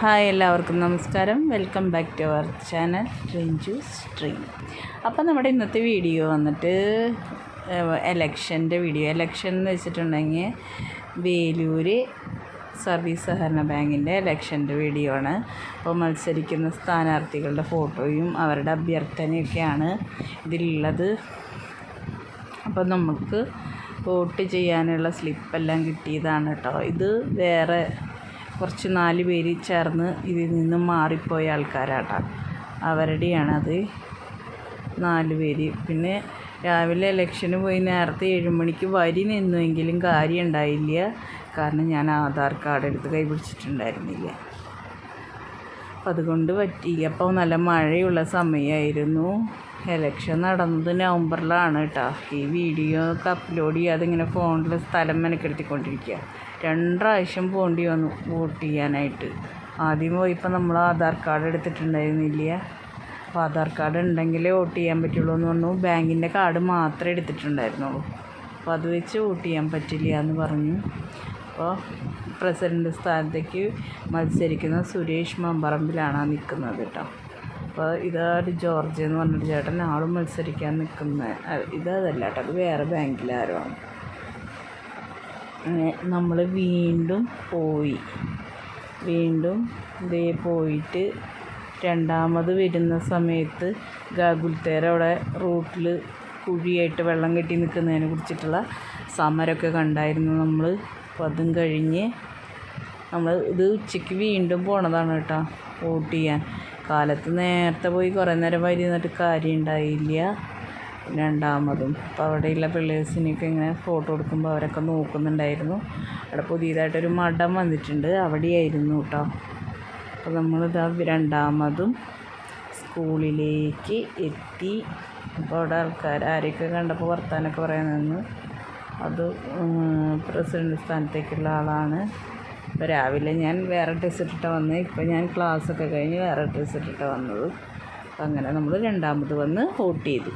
Hi എല്ലാവർക്കും നമസ്കാരം. Welcome back to our channel Rinju stream അപ്പം നമ്മുടെ ഇന്നത്തെ വീഡിയോ വന്നിട്ട് എലക്ഷന്റെ വീഡിയോ എലക്ഷൻ എന്ന് വെച്ചിട്ടുണ്ടെങ്കിൽ വേലൂർ സർവീസ് സഹകരണ ബാങ്കിന്റെ എലക്ഷന്റെ വീഡിയോ ആണ്. അപ്പോൾ മത്സരിക്കുന്ന സ്ഥാനാർത്ഥികളുടെ ഫോട്ടോയും അവരുടെ അഭ്യർത്ഥനയൊക്കെയാണ് ഇതിലുള്ളത്. അപ്പോൾ നമുക്ക് വോട്ട് ചെയ്യാനുള്ള സ്ലിപ്പെല്ലാം കിട്ടിയതാണ് കേട്ടോ ഇത് വേറെ കുറച്ച് നാല് പേര് ചേർന്ന് ഇതിൽ നിന്നും മാറിപ്പോയ ആൾക്കാരാട്ടോ. അവരുടെയാണത് നാല് പേര്. പിന്നെ രാവിലെ ഇലക്ഷന് പോയി നേരത്തെ ഏഴുമണിക്ക് വരി നിന്നുവെങ്കിലും കാര്യം ഉണ്ടായില്ല കാരണം ഞാൻ ആധാർ കാർഡ് എടുത്ത് കൈ പിടിച്ചിട്ടുണ്ടായിരുന്നില്ല അപ്പം അതുകൊണ്ട് പറ്റിയില്ല അപ്പോൾ നല്ല മഴയുള്ള സമയമായിരുന്നു. എലക്ഷൻ നടന്നത് നവംബറിലാണ് കേട്ടോ. ഈ വീഡിയോ ഒക്കെ അപ്ലോഡ് ചെയ്യാതെ ഇങ്ങനെ ഫോണിൽ സ്ഥലം മെനക്കെടുത്തിക്കൊണ്ടിരിക്കുക. രണ്ട് പ്രാവശ്യം പോകേണ്ടി വന്നു വോട്ട് ചെയ്യാനായിട്ട്. ആദ്യം പോയപ്പോൾ നമ്മൾ ആധാർ കാർഡ് എടുത്തിട്ടുണ്ടായിരുന്നില്ല. അപ്പോൾ ആധാർ കാർഡ് ഉണ്ടെങ്കിലേ വോട്ട് ചെയ്യാൻ പറ്റുള്ളൂ എന്ന് പറഞ്ഞു. ബാങ്കിന്റെ കാർഡ് മാത്രമേ എടുത്തിട്ടുണ്ടായിരുന്നുള്ളൂ. അപ്പോൾ അത് വെച്ച് വോട്ട് ചെയ്യാൻ പറ്റില്ല എന്ന് പറഞ്ഞു. അപ്പോൾ പ്രസിഡന്റ് സ്ഥാനത്തേക്ക് മത്സരിക്കുന്ന സുരേഷ് മമ്പറമ്പിലാണ് നിൽക്കുന്നത് കേട്ടോ. അപ്പോൾ ഇതാണ് ജോർജ് എന്ന് പറഞ്ഞൊരു ചേട്ടൻ ആളും മത്സരിക്കാൻ നിൽക്കുന്ന ഇതല്ല കേട്ടോ അത് വേറെ ബാങ്കിലാരോ ആണ്. അങ്ങനെ നമ്മൾ വീണ്ടും പോയി. വീണ്ടും ഇതേ പോയിട്ട് രണ്ടാമത് വരുന്ന സമയത്ത് ഗാഗുൽത്തേര അവിടെ റൂട്ടിൽ കുഴിയായിട്ട് വെള്ളം കെട്ടി നിൽക്കുന്നതിനെ കുറിച്ചിട്ടുള്ള സമരമൊക്കെ കണ്ടായിരുന്നു നമ്മൾ അപ്പോൾ അതും കഴിഞ്ഞ് നമ്മൾ ഇത് ഉച്ചയ്ക്ക് വീണ്ടും പോണതാണ് കേട്ടോ വോട്ട് ചെയ്യാൻ. കാലത്ത് നേരത്തെ പോയി കുറേ നേരം വരി നിന്നിട്ട് ഉണ്ടായില്ല രണ്ടാമതും. അപ്പോൾ അവിടെയുള്ള പിള്ളേഴ്സിനൊക്കെ ഇങ്ങനെ ഫോട്ടോ എടുക്കുമ്പോൾ അവരൊക്കെ നോക്കുന്നുണ്ടായിരുന്നു. അവിടെ പുതിയതായിട്ടൊരു മഠം വന്നിട്ടുണ്ട്. അവിടെയായിരുന്നു കേട്ടോ. അപ്പോൾ നമ്മളിതാ രണ്ടാമതും സ്കൂളിലേക്ക് എത്തി. അപ്പോൾ അവിടെ ആൾക്കാർ ആരെയൊക്കെ കണ്ടപ്പോൾ വർത്താനൊക്കെ പറയാൻ അത് പ്രസിഡന്റ് സ്ഥാനത്തേക്കുള്ള ആളാണ്. ഇപ്പോൾ രാവിലെ ഞാൻ വേറെ ഡ്രസ്സ് ഇട്ടിട്ടാണ് വന്നത് ഇപ്പോൾ ഞാൻ ക്ലാസ്സൊക്കെ കഴിഞ്ഞ് വേറെ ഡ്രസ്സ് ഇട്ടിട്ടാണ് വന്നത്. അപ്പം അങ്ങനെ നമ്മൾ രണ്ടാമത് വന്ന് വോട്ട് ചെയ്തു.